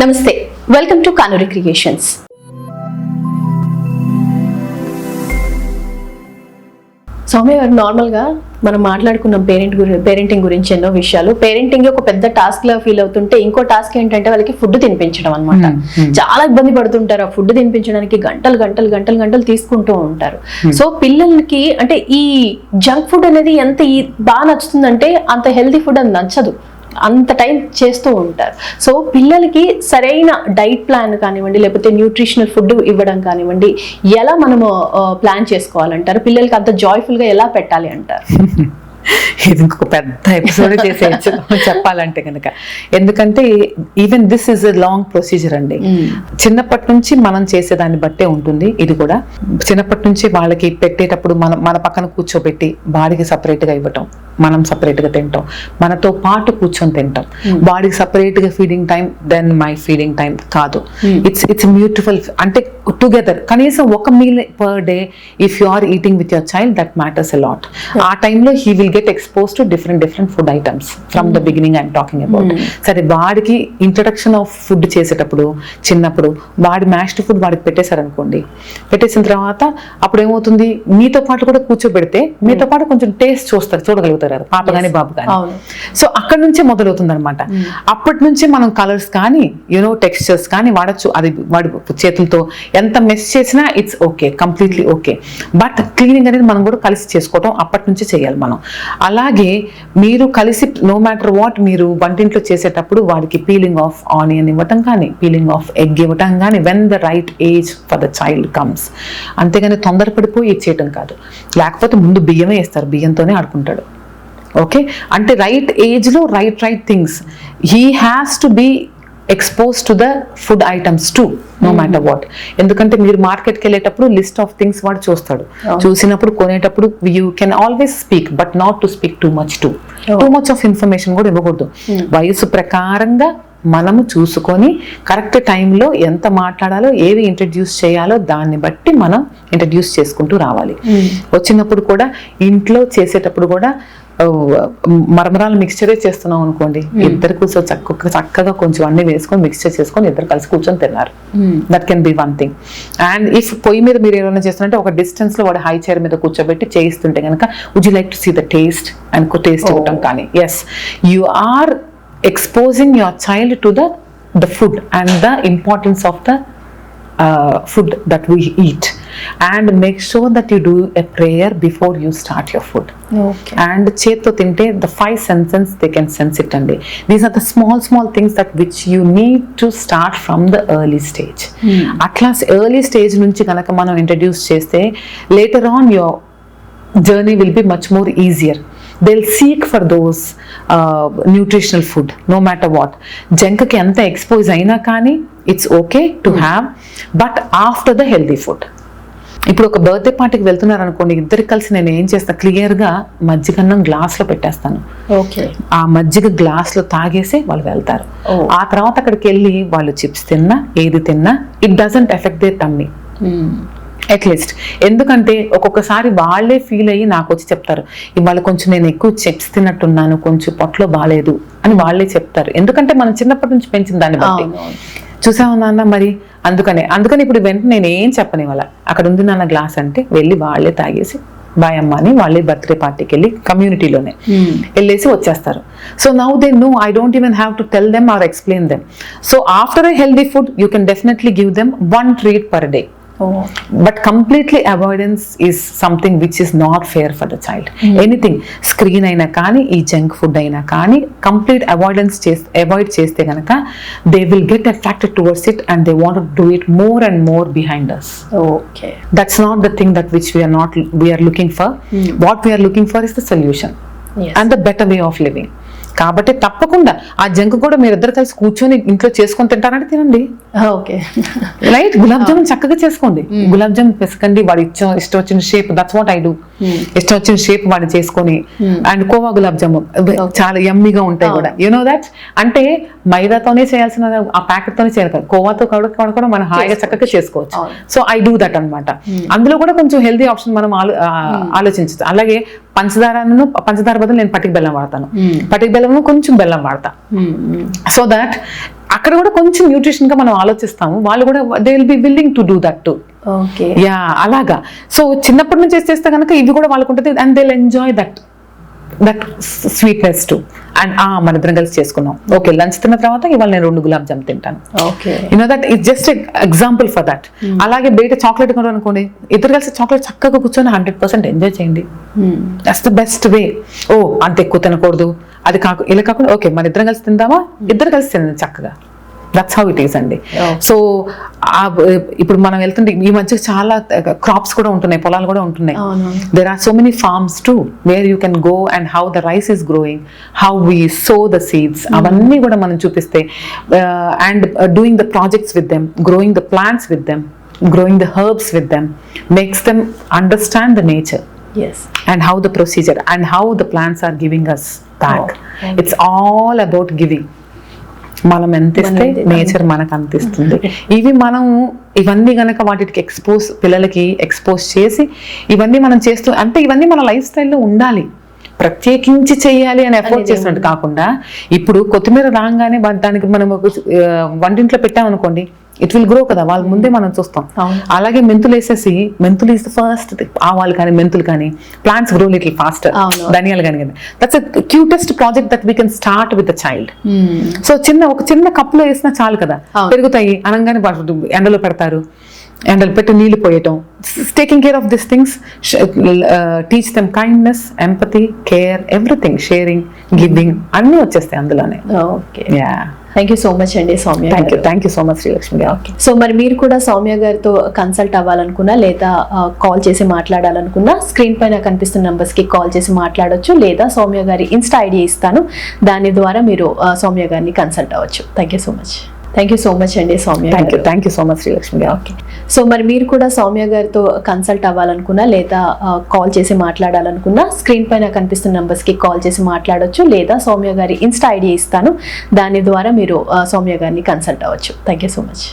నమస్తే welcome to Kanuri creations Soumya గారు నార్మల్గా మనం మాట్లాడుకున్నాం పేరెంట్ గురి పేరెంటింగ్ గురించి ఎన్నో విషయాలు. పేరెంటింగ్ ఒక పెద్ద టాస్క్ లా ఫీల్ అవుతుంటే ఇంకో టాస్క్ ఏంటంటే వాళ్ళకి ఫుడ్ తినిపించడం అనమాట చాలా ఇబ్బంది పడుతుంటారు ఆ ఫుడ్ తినిపించడానికి. గంటలు గంటలు గంటలు గంటలు తీసుకుంటూ ఉంటారు. సో పిల్లలకి అంటే ఈ జంక్ ఫుడ్ అనేది ఎంత బాగా నచ్చుతుందంటే అంత హెల్తీ ఫుడ్ అది నచ్చదు. అంత టైం చేస్తూ ఉంటారు. సో పిల్లలకి సరైన డైట్ ప్లాన్ కానివ్వండి లేకపోతే న్యూట్రిషనల్ ఫుడ్ ఇవ్వడం కానివ్వండి ఎలా మనము ప్లాన్ చేసుకోవాలంటారు? పిల్లలకి అంత జాయ్ఫుల్గా ఎలా పెట్టాలి అంటారు? ఇది ఇంకొక పెద్ద ఎపిసోడ్ చేసేయచ్చు. చెప్పాలంటే కనుక. ఎందుకంటే even this is a long procedure అండి. చిన్నప్పటి నుంచి మనం చేసేదాన్ని బట్టే ఉంటుంది ఇది కూడా. చిన్నప్పటి నుంచి వాళ్ళకి పెట్టేటప్పుడు మనం మన పక్కన కూర్చోబెట్టి వాడికి separate గా ఇవ్వటం మనం separate గా తింటాం మనతో పాటు కూర్చొని తింటాం. వాడికి separate గా feeding time then my feeding time కాదు. ఇట్స్ ఇట్స్ బ్యూటిఫుల్ అంటే టుగెదర్ కనీసం ఒక meal per day if you are eating with your child that matters a lot ఆ టైంలో he will get expose to different different food items from the beginning I'm talking about సరే వాడికి introduction of food చేసేటప్పుడు చిన్నప్పుడు వాడి mashed food వాడికి పెట్టేశారనుకోండి. పెట్టేసిన తర్వాత అప్పుడు ఏమవుతుంది మీతో పాటు కూడా కూర్చోబెడితే మీతో పాటు కొంచెం టేస్ట్ చూస్తారు చూడగలుగుతారు పాప కానీ బాబు కానీ. సో అక్కడ నుంచే మొదలవుతుంది అనమాట అప్పటి నుంచి మనం కలర్స్ కానీ యూనో టెక్స్చర్స్ కానీ వాడచ్చు. అది వాడి చేతులతో ఎంత మెస్ చేసినా it's okay completely okay but cleaning అనేది మనం కూడా కలిసి చేసుకోవటం అప్పటి నుంచి చేయాలి మనం. అలాగే మీరు కలిసి నో మ్యాటర్ వాట్ మీరు వంటింట్లో చేసేటప్పుడు వాడికి పీలింగ్ ఆఫ్ ఆనియన్ ఇవ్వటం కానీ పీలింగ్ ఆఫ్ ఎగ్ ఇవ్వటం కానీ when the right age for the child comes అంతేగాని తొందరపడిపోయి ఇచ్చేయటం కాదు. లేకపోతే ముందు బియ్యమే వేస్తారు బియ్యంతోనే ఆడుకుంటాడు. ఓకే అంటే రైట్ ఏజ్లో right right things he has to be expose to the food items to no matter what ఎందుకంటే మీరు మార్కెట్కి వెళ్ళేటప్పుడు లిస్ట్ ఆఫ్ థింగ్స్ వాడు చూస్తాడు. చూసినప్పుడు కొనేటప్పుడు you can always speak but not to speak too much to too much of information కూడా ఇవ్వకూడదు. వయసు ప్రకారంగా మనము చూసుకొని కరెక్ట్ టైంలో ఎంత మాట్లాడాలో ఏవి ఇంట్రడ్యూస్ చేయాలో దాన్ని బట్టి మనం ఇంట్రడ్యూస్ చేసుకుంటూ రావాలి. వచ్చినప్పుడు కూడా ఇంట్లో చేసేటప్పుడు కూడా మరమరాలు మిక్స్చరే చేస్తున్నాం అనుకోండి. ఇద్దరు కూర్చో చక్క చక్కగా కొంచెం అన్ని వేసుకొని మిక్స్చర్ చేసుకొని ఇద్దరు కలిసి కూర్చొని తిన్నారు. That can be one thing and if పొయ్యి మీద మీరు ఏమైనా చేస్తున్నారంటే ఒక డిస్టెన్స్లో వాడు హై చైర్ మీద కూర్చోబెట్టి చేయిస్తుంటే కనుక would you like to see the taste and taste ఇవ్వటం కానీ? Yes you are exposing your child to the the food and the importance of the uh, food that we make sure that you do a prayer before you start your food okay and చేత్తో తింటే the five senses they can sense it అండి these are the small small things that which you need to start from the early stage అట్లా early stage నుంచి కనుక మనం introduce చేస్తే later on your journey will be much more easier they'll seek for those uh, nutritional food no matter what జంక్కి ఎంత expose అయినా కానీ it's okay to have but after the healthy food ఇప్పుడు ఒక బర్త్డే పార్టీకి వెళ్తున్నారు అనుకోండి ఇద్దరికి కలిసి నేను ఏం చేస్తాను క్లియర్గా మజ్జిగన్నం గ్లాస్లో పెట్టేస్తాను. ఓకే. ఆ మజ్జిగ గ్లాస్లో తాగేసి వాళ్ళు వెళ్తారు. ఆ తర్వాత అక్కడికి వెళ్ళి వాళ్ళు చిప్స్ తిన్నా ఏది తిన్నా it doesn't effect they tummy at least ఎందుకంటే ఒక్కొక్కసారి వాళ్ళే ఫీల్ అయ్యి నాకు వచ్చి చెప్తారు ఇవాళ కొంచెం నేను ఎక్కువ చిప్స్ తిన్నట్టున్నాను కొంచెం పొట్టలో బాగాలేదు అని వాళ్ళే చెప్తారు. ఎందుకంటే మనం చిన్నప్పటి నుంచి పెంచిన దాన్ని బట్టి. చూసావు నాన్న మరి? అందుకనే అందుకని ఇప్పుడు వెంటనే నేను ఏం చెప్పని వాళ్ళ అక్కడ ఉంది నాన్న గ్లాస్ అంటే వెళ్ళి వాళ్ళే తాగేసి బాయ్ అమ్మ అని వాళ్ళే బర్త్డే పార్టీకి వెళ్ళి కమ్యూనిటీలోనే వెళ్ళేసి వచ్చేస్తారు. So now they know I don't even have to tell them or explain them so after a healthy food you can definitely give them one treat per day but completely avoidance is something which is not fair for the child anything screen అయినా కానీ ఈ junk food అయినా కానీ complete avoidance చేస్తే avoid చేస్తే కనుక they will get attracted towards it and they want do it more and more behind us okay that's not the thing that which we are not we are looking for. What we are looking for is the solution Yes. and the కాబట్టి తప్పకుండా ఆ junk కూడా మీరు ఇద్దరు కలిసి కూర్చొని ఇంట్లో చేసుకొని తింటారంటే తినండి. ఓకే. రైట్ గులాబ్ జామున్ చక్కగా చేసుకోండి. గులాబ్ జామున్ పెసకండి వాడు ఇష్టం ఇష్టం వచ్చిన shape that's what I do ఇష్టం వచ్చిన షేప్ వాడు చేసుకొని అండ్ కోవా గులాబ్ జామున్. చాలా యమ్మీగా ఉంటాయి కూడా. యు నో దట్ అంటే మైదాతోనే చేయాల్సిన ఆ ప్యాకెట్ తోనే చేయాలి కాదు. కోవాతో కూడా మనం హాయిగా చక్కగా చేసుకోవచ్చు. సో ఐ డూ దట్ అన్నమాట. అందులో కూడా కొంచెం హెల్తీ ఆప్షన్ మనం ఆలో ఆలోచించచ్చు. అలాగే పంచదారను పంచదార బదులు నేను పటిక బెల్లం వాడతాను. పటిక బెల్లం కొంచెం బెల్లం వాడతా. సో దట్ అక్కడ కూడా కొంచెం న్యూట్రిషన్గా మనం ఆలోచిస్తాము. వాళ్ళు కూడా they will be willing to do that to okay. Yeah అలాగా. సో చిన్నప్పటి నుంచి చేస్తే కనుక ఇవి కూడా వాళ్ళకు ఉంటుంది and they enjoy that that sweetness to and ఆ మన ఇద్దరం కలిసి చేసుకున్నాం. ఓకే లంచ్ తిన్న తర్వాత ఇవాళ నేను రెండు గులాబ్ జామ్ తింటాను. Okay. You know that it just example for that అలాగే బయట చాక్లెట్ కొనడం అనుకోండి ఇద్దరు కలిసి చాక్లెట్ చక్కగా కూర్చొని హండ్రెడ్ పర్సెంట్ ఎంజాయ్ చేయండి. దట్స్ ద బెస్ట్ వే ఓ అంత ఎక్కువ తినకూడదు. అది కాకు ఇలా కాకుండా ఓకే మన ఇద్దరం కలిసి తిందామా? ఇద్దరు కలిసి తినండి చక్కగా. దట్స్ హౌ ఇట్ ఈస్ అండి. సో ఇప్పుడు మనం వెళ్తుంటే ఈ మధ్య చాలా క్రాప్స్ కూడా ఉంటున్నాయి పొలాలు కూడా ఉంటున్నాయి. there are so many farms too where you can go and how the rice is growing how we sow the seeds అవన్నీ కూడా మనం చూపిస్తే and doing the projects with them growing the plants with them growing the herbs with them makes them understand the nature yes and how the procedure and how the plants are giving us back. Oh, it's all about giving. మనం ఎంత ఇస్తే nature మనకు అంత ఇస్తుంది ఇవి మనం ఇవన్నీ గనక వాటికి ఎక్స్పోజ్ పిల్లలకి ఎక్స్పోజ్ చేసి ఇవన్నీ మనం చేస్తూ అంటే ఇవన్నీ మన లైఫ్ స్టైల్లో ఉండాలి. ప్రత్యేకించి చేయాలి అని ఎఫోర్ట్ చేసినట్టు కాకుండా ఇప్పుడు కొత్తిమీర రాగానే దానికి మనం వంటింట్లో పెట్టామనుకోండి ఇట్ విల్ గ్రో కదా వాళ్ళ ముందే మనం చూస్తాం. అలాగే మెంతులు వేసేసి మెంతులు ఇస్ ఫస్ట్ ఆవాలు కానీ మెంతులు కానీ ప్లాంట్స్ గ్రో లిటిల్ ఫాస్టర్ అవును. ధనియాలు కానీ that's cutest project that we can start with the child. So చిన్న ఒక చిన్న కప్పులో వేసినా చాలు కదా. పెరుగుతాయి అనగానే ఎండలో పెడతారు. ఎండలు పెట్టి నీళ్ళు పోయటం. Taking care of this things teach them kindness empathy care everything sharing giving అన్నీ వచ్చేస్తాయి అందులోనే. Okay yeah thank you so much అండి Soumya thank you. Thank you so much Srilakshmi గారు. ఓకే సో మరి మీరు కూడా సౌమ్య గారితో కన్సల్ట్ అవ్వాలనుకున్నా లేదా కాల్ చేసి మాట్లాడాలనుకున్నా స్క్రీన్ పైన కనిపిస్తున్న numbers కి కాల్ చేసి మాట్లాడొచ్చు లేదా సౌమ్య గారి ఇన్స్టా ఐడి ఇస్తాను. దాని ద్వారా మీరు సౌమ్య గారిని కన్సల్ట్ అవ్వచ్చు. Thank you so much thank you so much అండి Soumya thank you. Thank you so much Srilakshmi గారు. ఓకే సో మరి మీరు కూడా సౌమ్య గారితో కన్సల్ట్ అవ్వాలనుకున్నా లేదా కాల్ చేసి మాట్లాడాలనుకున్నా స్క్రీన్ పైన కనిపిస్తున్న numbers కి కాల్ చేసి మాట్లాడొచ్చు లేదా సౌమ్య గారి ఇన్స్టా ఐడి ఇస్తాను. దాని ద్వారా మీరు సౌమ్య గారిని కన్సల్ట్ అవ్వచ్చు. Thank you so much